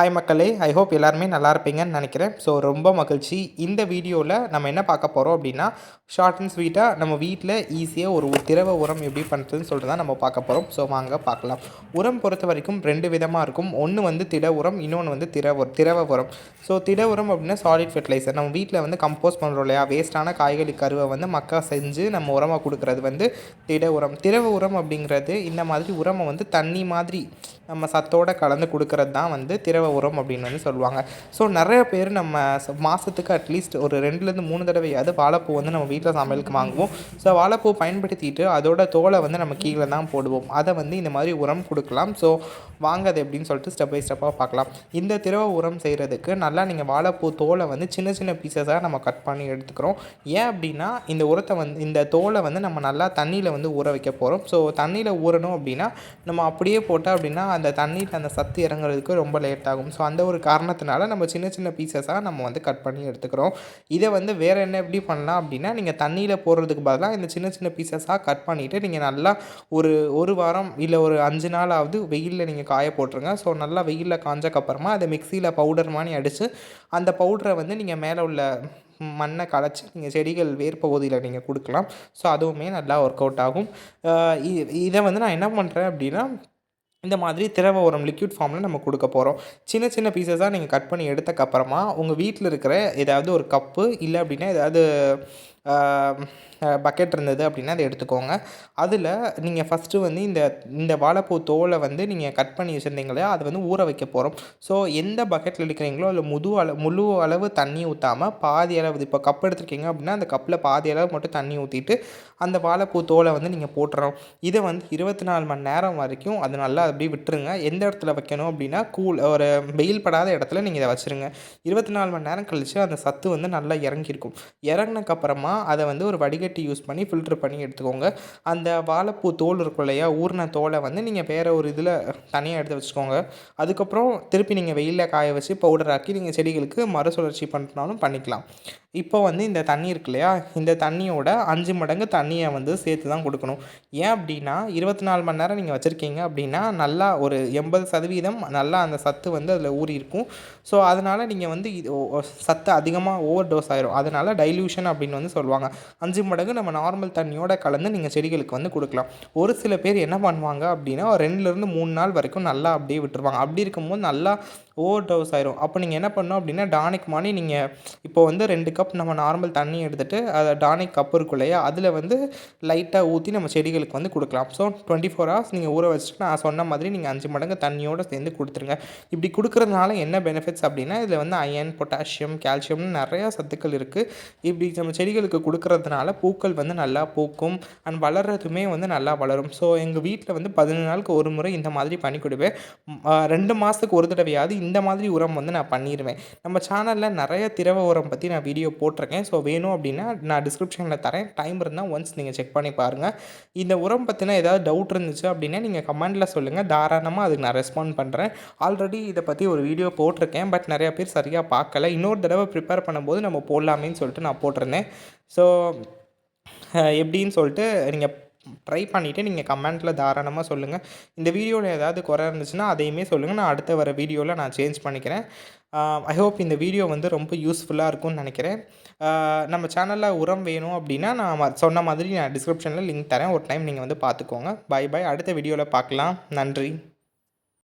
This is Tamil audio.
ஹாய் மக்களே ஐ ஹோப் எல்லாருமே நல்லா இருப்பீங்கன்னு நினைக்கிறேன். ஸோ ரொம்ப மகிழ்ச்சி. இந்த வீடியோவில் நம்ம என்ன பார்க்க போகிறோம் அப்படின்னா ஷார்ட் அண்ட் ஸ்வீட்டாக நம்ம வீட்டில் ஈஸியாக ஒரு திரவ உரம் எப்படி பண்ணுறதுன்னு சொல்லிட்டு தான் நம்ம பார்க்க போகிறோம் ஸோ வாங்க பார்க்கலாம். உரம் பொறுத்த வரைக்கும் ரெண்டு விதமாக இருக்கும். ஒன்று வந்து திட உரம் இன்னொன்று வந்து திரவ திரவ உரம். ஸோ திட உரம் அப்படின்னா சாலிட் ஃபெர்டிலைசர் நம்ம வீட்டில் வந்து கம்போஸ் பண்ணுறோம் இல்லையா? வேஸ்ட்டான காய்கறி கருவை வந்து மக்கா செஞ்சு நம்ம உரமாக கொடுக்குறது வந்து திட உரம். திரவ உரம் அப்படிங்கிறது இந்த மாதிரி உரமை வந்து தண்ணி மாதிரி நம்ம சத்தோடு கலந்து கொடுக்கறது தான் வந்து திரவ உரம் அப்படின்னு வந்து சொல்லுவாங்க. ஸோ நிறைய பேர் நம்ம மாதத்துக்கு அட்லீஸ்ட் ஒரு ரெண்டுலேருந்து மூணு தடவையாவது வாழைப்பூ வந்து நம்ம வீட்டில் சமையலுக்கு வாங்குவோம். ஸோ வாழைப்பூ பயன்படுத்திட்டு அதோட தோலை வந்து நம்ம கீழே தான் போடுவோம். அதை வந்து இந்த மாதிரி உரம் கொடுக்கலாம். ஸோ வாங்காது அப்படின்னு எப்படின்னு சொல்லிட்டு ஸ்டெப் பை ஸ்டெப்பாக பார்க்கலாம். இந்த திரவ உரம் செய்கிறதுக்கு நல்லா நீங்கள் வாழைப்பூ தோலை வந்து சின்ன சின்ன பீசஸாக நம்ம கட் பண்ணி எடுத்துக்கிறோம். ஏன் அப்படின்னா இந்த உரத்தை வந்து இந்த தோலை வந்து நம்ம நல்லா தண்ணியில் வந்து ஊற வைக்க போகிறோம் ஸோ தண்ணியில் ஊறணும் அப்படின்னா நம்ம அப்படியே போட்டால் அப்படின்னா அந்த தண்ணியில் அந்த சத்து இறங்குறதுக்கு ரொம்ப லேட் ஆகும். ஸோ அந்த ஒரு காரணத்தினால நம்ம சின்ன சின்ன பீசஸாக நம்ம வந்து கட் பண்ணி எடுத்துக்கிறோம். இதை வந்து வேறு என்ன எப்படி பண்ணலாம் அப்படின்னா நீங்கள் தண்ணியில் போடுறதுக்கு பதிலாக இந்த சின்ன சின்ன பீசஸாக கட் பண்ணிவிட்டு நீங்கள் நல்லா ஒரு ஒரு வாரம் இல்லை ஒரு அஞ்சு நாளாவது வெயிலில் நீங்கள் காய போட்டுருங்க. ஸோ நல்லா வெயிலில் காஞ்சக்கப்புறமா அதை மிக்சியில் பவுடர் மாதிரி அடித்து அந்த பவுடரை வந்து நீங்கள் மேலே உள்ள மண்ணை களைச்சி நீங்கள் செடிகள் வேர் பகுதியில் நீங்கள் கொடுக்கலாம். ஸோ அதுவுமே நல்லா ஒர்க் அவுட் ஆகும் இதை வந்து நான் என்ன பண்ணுறேன் அப்படின்னா இந்த மாதிரி திரவ உரம் லிக்யூட் ஃபார்மில் நம்ம கொடுக்க போகிறோம் சின்ன சின்ன பீசஸாக நீங்கள் கட் பண்ணி எடுத்தக்கப்புறமா உங்கள் வீட்டில் இருக்கிற ஏதாவது ஒரு கப்பு இல்லை அப்படின்னா ஏதாவது பக்கெட் இருந்தது அப்படின்னா அதை எடுத்துக்கோங்க. அதில் நீங்கள் ஃபஸ்ட்டு வந்து இந்த இந்த வாழைப்பூ தோலை வந்து நீங்கள் கட் பண்ணி வச்சுருந்தீங்களே அதை வந்து ஊற வைக்க போகிறோம் ஸோ எந்த பக்கெட்டில் எடுக்கிறீங்களோ அதில் முது அளவு முழு அளவு தண்ணி ஊற்றாமல் பாதி அளவு இப்போ கப் எடுத்துருக்கீங்க அப்படின்னா அந்த கப்பில் பாதி அளவு மட்டும் தண்ணி ஊற்றிட்டு அந்த வாழைப்பூ தோலை வந்து நீங்கள் போட்டுறோம். இதை வந்து இருபத்தி நாலு மணி நேரம் வரைக்கும் அது நல்லா அப்படியே விட்டுருங்க. எந்த இடத்துல வைக்கணும் அப்படின்னா கூல் ஒரு வெயில் படாத இடத்துல நீங்கள் இதை வச்சுருங்க. இருபத்தி நாலு மணி நேரம் கழித்து அந்த சத்து வந்து நல்லா இறங்கியிருக்கும். இறங்கினக்கப்புறமா அதை வந்து ஒரு வடிகட்டி யூஸ் பண்ணி ஃபில்ட்ரு பண்ணி எடுத்துக்கோங்க. அந்த வாழைப்பூ தோல் இருக்கும் இல்லையா ஊறின தோலை வந்து நீங்கள் வேறு ஒரு இதில் தனியாக எடுத்து வச்சுக்கோங்க. அதுக்கப்புறம் திருப்பி நீங்கள் வெயிலில் காய வச்சு பவுடர் ஆக்கி நீங்கள் செடிகளுக்கு மறுசுழற்சி பண்ணுறனாலும் பண்ணிக்கலாம். இப்போ வந்து இந்த தண்ணி இருக்கு இல்லையா இந்த தண்ணியோட அஞ்சு மடங்கு தண்ணியை வந்து சேர்த்து தான் கொடுக்கணும். ஏன் அப்படின்னா இருபத்தி நாலு மணி நேரம் நீங்கள் வச்சுருக்கீங்க அப்படின்னா நல்லா ஒரு எண்பது சதவீதம் நல்லா அந்த சத்து வந்து அதில் ஊறி இருக்கும். ஸோ அதனால் நீங்கள் வந்து இது சத்து அதிகமாக ஓவர் டோஸ் ஆயிரும். அதனால் டைல்யூஷன் அப்படின்னு வந்து சொல்லுவாங்க அஞ்சு மடங்கு நம்ம நார்மல் தண்ணியோட கலந்து நீங்கள் செடிகளுக்கு வந்து கொடுக்கலாம். ஒரு சில பேர் என்ன பண்ணுவாங்க அப்படின்னா ரெண்டுலேருந்து மூணு நாள் வரைக்கும் நல்லா அப்படியே விட்டுருவாங்க. அப்படி இருக்கும்போது நல்லா ஓவர் டோஸ் ஆயிரும். அப்போ நீங்கள் என்ன பண்ணணும் அப்படின்னா டானிக் மாதிரி நீங்கள் இப்போ வந்து ரெண்டு கப் நம்ம நார்மல் தண்ணி எடுத்துகிட்டு அதை டானிக் கப் இருக்கும் இல்லையா அதில் வந்து லைட்டாக ஊற்றி நம்ம செடிகளுக்கு வந்து கொடுக்கலாம். ஸோ டுவெண்ட்டி ஃபோர் ஹவர்ஸ் நீங்கள் ஊற வச்சுட்டு நான் சொன்ன மாதிரி நீங்கள் அஞ்சு மடங்கு தண்ணியோடு சேர்ந்து கொடுத்துருங்க. இப்படி கொடுக்குறதுனால என்ன பெனிஃபிட்ஸ் அப்படின்னா இதில் வந்து அயன் பொட்டாசியம் கால்சியம்னு நிறையா சத்துக்கள் இருக்குது இப்படி நம்ம செடிகளுக்கு கொடுக்குறதுனால பூக்கள் வந்து நல்லா பூக்கும் அண்ட் வளர்கிறதுமே வந்து நல்லா வளரும். ஸோ எங்கள் வீட்டில் வந்து பதினஞ்சு நாளுக்கு ஒரு முறை இந்த மாதிரி பண்ணி கொடுப்பேன். ரெண்டு மாதத்துக்கு ஒரு தடவையாவது இந்த மாதிரி உரம் வந்து நான் பண்ணிடுவேன் நம்ம சேனலில் நிறைய திரவ உரம் பற்றி நான் வீடியோ போட்டிருக்கேன். ஸோ வேணும் அப்படின்னா நான் டிஸ்கிரிப்ஷனில் தரேன். டைம் இருந்தால் ஒன்ஸ் நீங்கள் செக் பண்ணி பாருங்கள் இந்த உரம் பற்றின ஏதாவது டவுட் இருந்துச்சு அப்படின்னா நீங்கள் கமெண்டில் சொல்லுங்கள் தாராளமாக அதுக்கு நான் ரெஸ்பாண்ட் பண்ணுறேன் ஆல்ரெடி இதை பற்றி ஒரு வீடியோ போட்டிருக்கேன். பட் நிறையா பேர் சரியாக பார்க்கல. இன்னொரு தடவை ப்ரிப்பேர் பண்ணும்போது நம்ம போடலாமேன்னு சொல்லிட்டு நான் போட்டிருந்தேன். ஸோ எப்படின்னு சொல்லிட்டு நீங்கள் ட்ரை பண்ணிவிட்டு நீங்கள் கமெண்ட்டில் தாராளமாக சொல்லுங்கள் இந்த வீடியோவில் ஏதாவது குறை இருந்துச்சுன்னா அதையுமே சொல்லுங்கள் நான் அடுத்த வர வீடியோவில் நான் சேஞ்ச் பண்ணிக்கிறேன். ஐ ஹோப் இந்த வீடியோ வந்து ரொம்ப யூஸ்ஃபுல்லாக இருக்கும்னு நினைக்கிறேன். நம்ம சேனலில் உரம் வேணும் அப்படின்னா நான் சொன்ன மாதிரி நான் டிஸ்கிரிப்ஷனில் லிங்க் தரேன். ஒரு டைம் நீங்கள் வந்து பார்த்துக்கோங்க. பை பை அடுத்த வீடியோவில் பார்க்கலாம். நன்றி.